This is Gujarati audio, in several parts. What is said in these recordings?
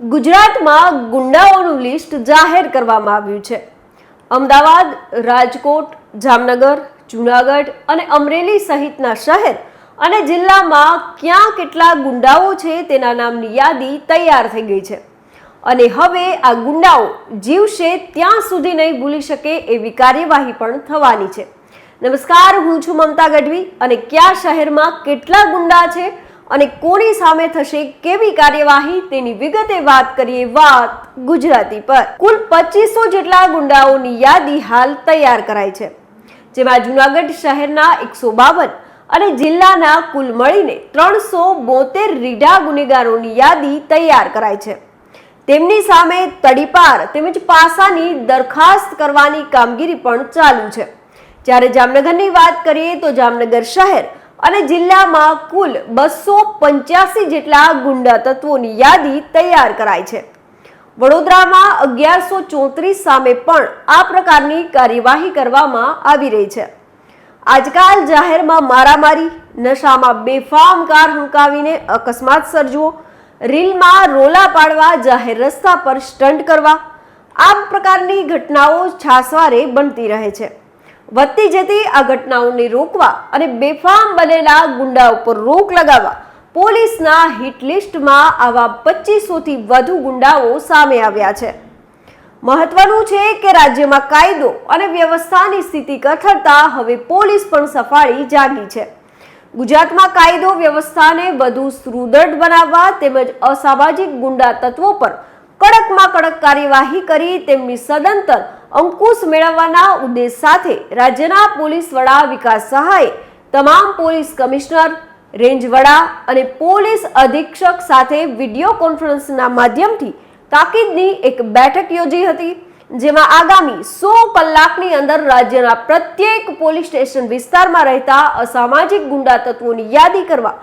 ગુજરાતમાં ગુંડાઓનું લિસ્ટ જાહેર કરવામાં આવ્યું છે. અમદાવાદ, રાજકોટ, જામનગર, જૂનાગઢ અને અમરેલી સહિતના શહેર અને જિલ્લામાં ક્યાં કેટલા ગુંડાઓ છે તેના નામની યાદી તૈયાર થઈ ગઈ છે. અને હવે આ ગુંડાઓ જીવશે ત્યાં સુધી નહીં ભૂલી શકે એવી કાર્યવાહી પણ થવાની છે. નમસ્કાર, હું છું મમતા ગઢવી અને કયા શહેરમાં કેટલા ગુંડા છે અને કોની સામે થશે કેવી કાર્યવાહી તેની વિગતે વાત કરીએ વાત ગુજરાતી પર. કુલ પચીસો જેટલા ગુંડાઓની યાદી હાલ તૈયાર કરાઈ છે, જેમાં જુનાગઢ શહેરના એકસો બાવન અને જિલ્લાના કુલ મળીને ત્રણસો બોતેર રીઢા ગુનેગારોની યાદી તૈયાર કરાઈ છે. તેમની સામે તડીપાર તેમજ પાસાની દરખાસ્ત કરવાની કામગીરી પણ ચાલુ છે. જ્યારે જામનગરની વાત કરીએ તો જામનગર શહેર અને જિલ્લામાં કુલ બસો પંચ્યાસી જેટલા ગુંડા તત્વોની યાદી તૈયાર કરાઈ છે. વડોદરામાં અગિયારસો ચોત્રીસ સામે પણ આ પ્રકારની કાર્યવાહી કરવામાં આવી રહી છે. આજકાલ જાહેરમાં મારામારી, નશામાં બેફામ કાર હંકાવીને અકસ્માત સર્જવો, રીલમાં રોલા પાડવા, જાહેર રસ્તા પર સ્ટન્ટ કરવા આ પ્રકારની ઘટનાઓ છાસવારે બનતી રહે છે. વધતી જતી આ ઘટનાઓને રોકવા અને બેફામ બનેલા ગુંડા ઉપર રોક લગાવવા પોલીસના હિટલિસ્ટમાં આવા પચીસોથી વધુ ગુંડાઓ સામે આવ્યા છે. મહત્વનું છે કે રાજ્યમાં કાયદો અને વ્યવસ્થાની સ્થિતિ કથળતા હવે પોલીસ પણ સફાળી જાગી છે. ગુજરાતમાં કાયદો વ્યવસ્થાને વધુ સુદૃઢ બનાવવા તેમજ અસામાજિક ગુંડા તત્વો પર કડકમાં કડક કાર્યવાહી કરી તેમની સદંતર અંકુશ મેળવવાના ઉદ્દેશ સાથે રાજ્યના પોલીસ વડા વિકાસ સહાયે, તમામ પોલીસ કમિશનર, રેન્જ વડા અને પોલીસ અધિક્ષક સાથે વીડિયો કોન્ફરન્સના માધ્યમથી તાકીદની એક બેઠક યોજી હતી, જેમાં આગામી સો કલાકની અંદર રાજ્યના પ્રત્યેક પોલીસ સ્ટેશન વિસ્તારમાં રહેતા અસામાજિક ગુંડા તત્વોની યાદી કરવા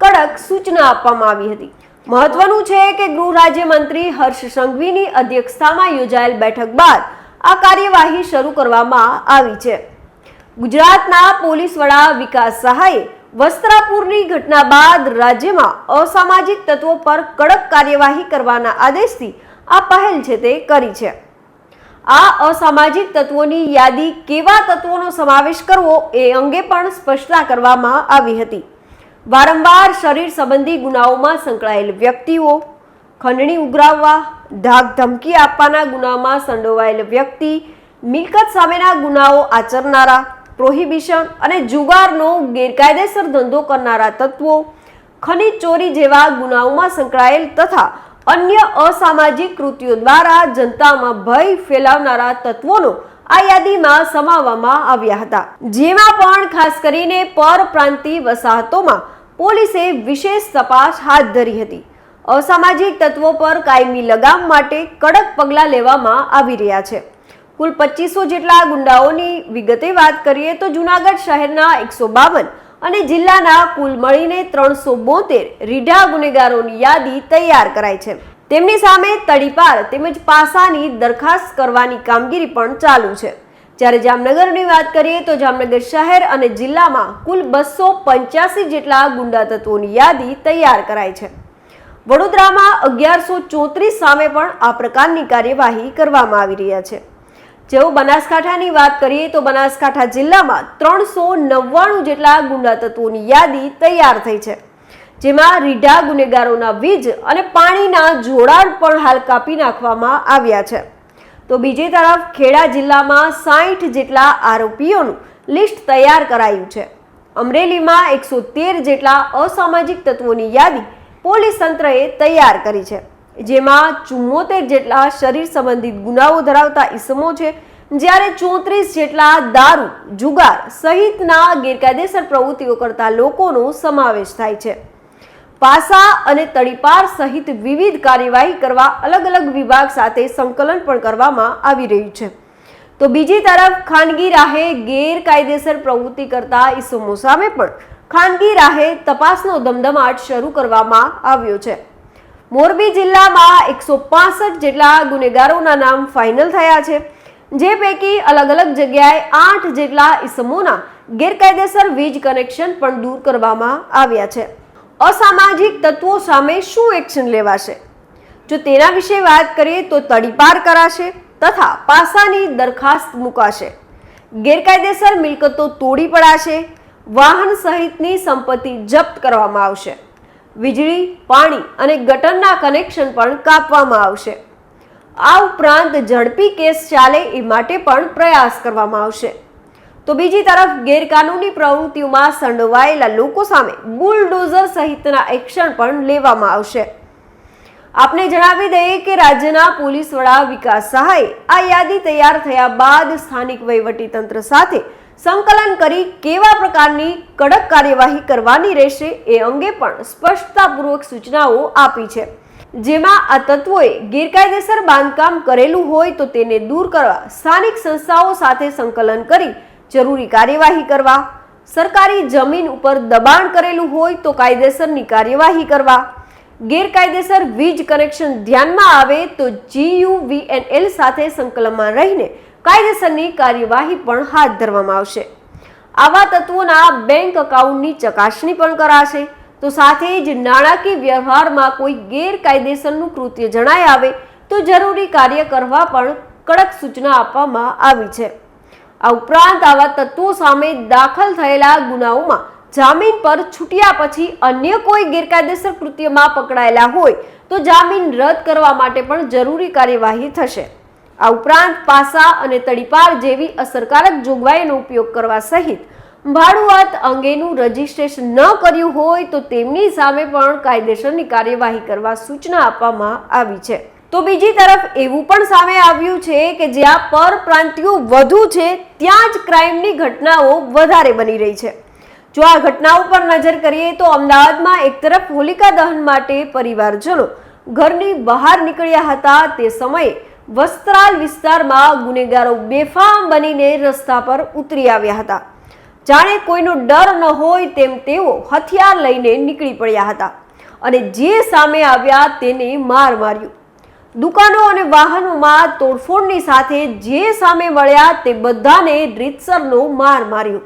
કડક સૂચના આપવામાં આવી હતી. મહત્વનું છે કે ગૃહ રાજ્યમંત્રી હર્ષ સંઘવીની અધ્યક્ષતામાં યોજાયેલ બેઠક બાદ આ કાર્યવાહી શરૂ કરવામાં આવી છે. ગુજરાતના પોલીસ વડા વિકાસ સહાયે વસ્ત્રાપુરની ઘટના બાદ રાજ્યમાં અસામાજિક તત્વો પર કડક કાર્યવાહી કરવાના આદેશથી આ પહેલ છે તે કરી છે. આ અસામાજિક તત્વોની યાદી કેવા તત્વોનો સમાવેશ કરવો એ અંગે પણ સ્પષ્ટતા કરવામાં આવી હતી. વારંવાર શરીર સંબંધી ગુનાઓમાં સંકળાયેલ વ્યક્તિઓ, ખંડણી ઉઘરાવવા, ધાક ધમકી આપવાના ગુનામાં સંડોવાયેલ વ્યક્તિ, મિલકત સામેના ગુનાઓ આચરનારા, પ્રોહિબિશન અને જુગારનો ગેરકાયદેસર ધંધો કરનારા તત્વો, ખનીજ ચોરી જેવા ગુનાઓમાં સંકળાયેલ તથા અન્ય અસામાજિક કૃત્યો દ્વારા જનતામાં ભય ફેલાવનારા તત્વોનો આ યાદીમાં સમાવવામાં આવ્યા હતા. જેમાં પણ ખાસ કરીને પરપ્રાંતિય વસાહતોમાં પોલીસે વિશેષ તપાસ હાથ ધરી હતી. અસામાજિક તત્વો પર કાયમી લગામ માટે કડક પગલાં લેવામાં આવી રહ્યા છે. કુલ પચીસો જેટલા ગુંડાઓની વિગતે વાત કરીએ તો જુનાગઢ શહેરના એકસો બાવન અને જિલ્લાના કુલ મળીને ત્રણસો બોતેર રીઢા ગુનેગારોની યાદી તૈયાર કરાઈ છે. તેમની સામે તડીપાર તેમજ પાસાની દરખાસ્ત કરવાની કામગીરી પણ ચાલુ છે. જ્યારે જામનગરની વાત કરીએ તો જામનગર શહેર અને જિલ્લામાં કુલ બસો પંચ્યાસી જેટલા ગુંડા તત્વોની યાદી તૈયાર કરાઈ છે. વડોદરામાં અગિયારસો ચોત્રીસ સામે પણ આ પ્રકારની કાર્યવાહી કરવામાં આવી રહ્યા છે. જેઓ બનાસકાંઠાની વાત કરીએ તો બનાસકાંઠા જિલ્લામાં ત્રણસો નવ્વાણું જેટલા ગુંડા તત્વોની યાદી તૈયાર થઈ છે. જેમાં રીઢા ગુનેગારોના વીજ અને પાણીના જોડાણ પણ હાલ કાપી નાખવામાં આવ્યા છે. તો બીજી તરફ ખેડા જિલ્લામાં સાઠ જેટલા આરોપીઓનું લિસ્ટ તૈયાર કરાયું છે. અમરેલીમાં એકસો તેર જેટલા અસામાજિક તત્વોની યાદી પોલીસ તંત્રએ તૈયાર કરી છે, જેમાં ચુમ્મોતેર જેટલા શરીર સંબંધિત ગુનાઓ ધરાવતા ઈસમો છે, જ્યારે ચોત્રીસ જેટલા દારૂ, જુગાર સહિતના ગેરકાયદેસર પ્રવૃત્તિઓ કરતા લોકોનો સમાવેશ થાય છે. પાસા અને તડીપાર સહિત વિવિધ કાર્યવાહી કરવા અલગ અલગ વિભાગ સાથે સંકલન પણ કરવામાં આવી રહ્યું છે. તો બીજી તરફ, ખાનગી રાહે ગેરકાયદેસર પ્રવૃત્તિ કરતા ઈસમો સામે પણ ખાનગી રાહે તપાસનો ધમધમાટ શરૂ કરવામાં આવ્યો છે. મોરબી જિલ્લામાં એકસો પાસઠ જેટલા ગુનેગારોના નામ ફાઇનલ થયા છે, જે પૈકી અલગ અલગ જગ્યાએ આઠ જેટલા ઇસમોના ગેરકાયદેસર વીજ કનેક્શન પણ દૂર કરવામાં આવ્યા છે. અસામાજિક તત્વો સામે શું એક્શન લેવાશે? જો તેના વિશે વાત કરીએ તો તડીપાર કરાશે તથા પાસાની દરખાસ્ત મુકાશે. ગેરકાયદેસર મિલકતો તોડી પડાશે. વાહન સહિતની સંપત્તિ જપ્ત કરવામાં આવશે. વીજળી, પાણી અને ગટરના કનેક્શન પણ કાપવામાં આવશે. આ ઉપરાંત ઝડપી કેસ ચાલે એ માટે પણ પ્રયાસ કરવામાં આવશે. તો બીજી તરફ ગેરકાનૂની પ્રવૃત્તિઓમાં સંડોવાયેલા લોકો સામે બુલડોઝર સહિતના એક્શન પણ લેવામાં આવશે. આપને જણાવી દઈએ કે રાજ્યના પોલીસ વડા વિકાસ સહાયે આ યાદી તૈયાર થયા બાદ સ્થાનિક વહીવટી તંત્ર સાથે સંકલન કરી કેવા પ્રકારની કડક કાર્યવાહી કરવાની રહેશે એ અંગે પણ સ્પષ્ટતાપૂર્વક સૂચનાઓ આપી છે. જેમાં આ તત્વોએ ગેરકાયદેસર બાંધકામ કરેલું હોય તો તેને દૂર કરવા સ્થાનિક સંસ્થાઓ સાથે સંકલન કરી જરૂરી કાર્યવાહી કરવા, સરકારી જમીન ઉપર દબાણ કરેલું હોય તો કાયદેસરની કાર્યવાહી કરવા, ગેરકાયદેસર વીજ કનેક્શન ધ્યાનમાં આવે તો જીયુવીએનએલ સાથે સંકલનમાં રહીને કાયદેસરની કાર્યવાહી પણ હાથ ધરવામાં આવશે. આવા તત્વોના બેંક એકાઉન્ટની ચકાસણી પણ કરાશે. તો સાથે જ નાણાકીય વ્યવહારમાં કોઈ ગેરકાયદેસરનું કૃત્ય જણાય આવે તો જરૂરી કાર્ય કરવા પણ કડક સૂચના આપવામાં આવી છે. આ ઉપરાંત આવા તત્વો સામે દાખલ થયેલા ગુનાઓમાં જામીન પર છૂટ્યા પછી અન્ય કોઈ ગેરકાયદેસર કૃત્યમાં પકડાયેલા હોય તો જામીન રદ કરવા માટે પણ જરૂરી કાર્યવાહી થશે. આ ઉપરાંત પાસા અને તડીપાર જેવી અસરકારક જોગવાઈનો ઉપયોગ કરવા સહિત ભાડુઆત અંગેનું રજીસ્ટ્રેશન ન કર્યું હોય તો તેમની સામે પણ કાયદેસરની કાર્યવાહી કરવા સૂચના આપવામાં આવી છે. તો બીજી તરફ એવું પણ સામે આવ્યું છે કે જ્યાં પરપ્રાંતિયો વધુ છે, ત્યાં જ ક્રાઇમની ઘટનાઓ વધારે બની રહી છે. જો આ ઘટનાઓ પર નજર કરીએ તો અમદાવાદમાં એક તરફ હોલિકા દહન માટે પરિવારજનો ઘરની બહાર નીકળ્યા હતા, તે સમયે વસ્ત્રાલ વિસ્તારમાં ગુનેગારો બેફામ બનીને રસ્તા પર ઉતરી આવ્યા હતા. જાણે કોઈનો ડર ન હોય તેમ તેઓ હથિયાર લઈને નીકળી પડ્યા હતા. અને જે સામે આવ્યા તેને માર માર્યું. દુકાનો અને વાહનોમાં તોડફોડની સાથે જે સામે મળ્યા તે બધાને રીતસરનો માર માર્યો.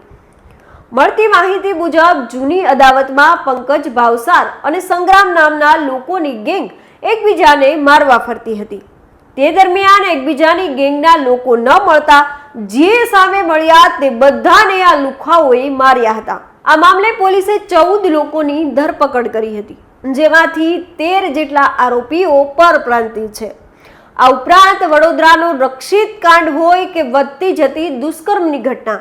મળતી માહિતી મુજબ, જૂની અદાવતમાં પંકજ ભાવસાર અને સંગ્રામ નામના લોકોની ગેંગ એકબીજાને મારવા ફરતી હતી. તે દરમિયાન એકબીજાની ગેંગના લોકો ન મળતા જે સામે મળ્યા તે બધાને આ લુખાઓએ માર્યા હતા. આ મામલે પોલીસે ચૌદ લોકોની ધરપકડ કરી હતી. જેમાંથી તેર જેટલા આરોપીઓ પરપ્રાંતિય છે. આ ઉપરાંત વડોદરાનો રક્ષિત કાંડ હોય કે વધતી જતી દુષ્કર્મની ઘટના.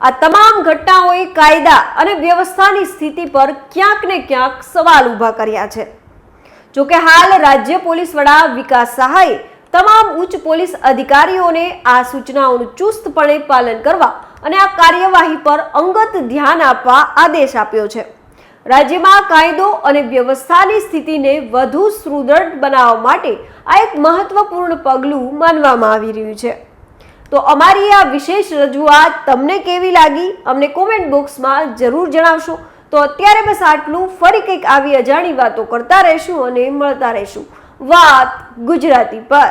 આ તમામ ઘટનાઓએ કાયદા અને વ્યવસ્થાની સ્થિતિ પર ક્યાંક ને ક્યાંક સવાલ ઊભા કર્યા છે. જોકે હાલ રાજ્ય પોલીસ વડા વિકાસ સહાય તમામ ઉચ્ચ પોલીસ અધિકારીઓને આ સૂચનાઓનું ચુસ્તપણે પાલન કરવા અને આ કાર્યવાહી પર અંગત ધ્યાન આપવા આદેશ આપ્યો છે. રાજ્યમાં કાયદો અને વ્યવસ્થાની સ્થિતિને વધુ સુદૃઢ બનાવવા માટે આ એક મહત્વપૂર્ણ પગલું માનવામાં આવી રહ્યું છે. તો અમારી આ વિશેષ રજૂઆત તમને કેવી લાગી? અમને કોમેન્ટ બોક્સમાં જરૂર જણાવશો. તો અત્યારે બસ આટલું. ફરી કંઈક આવી અજાણી વાતો કરતા રહેશું અને મળતા રહેશું. વાત ગુજરાતી પર.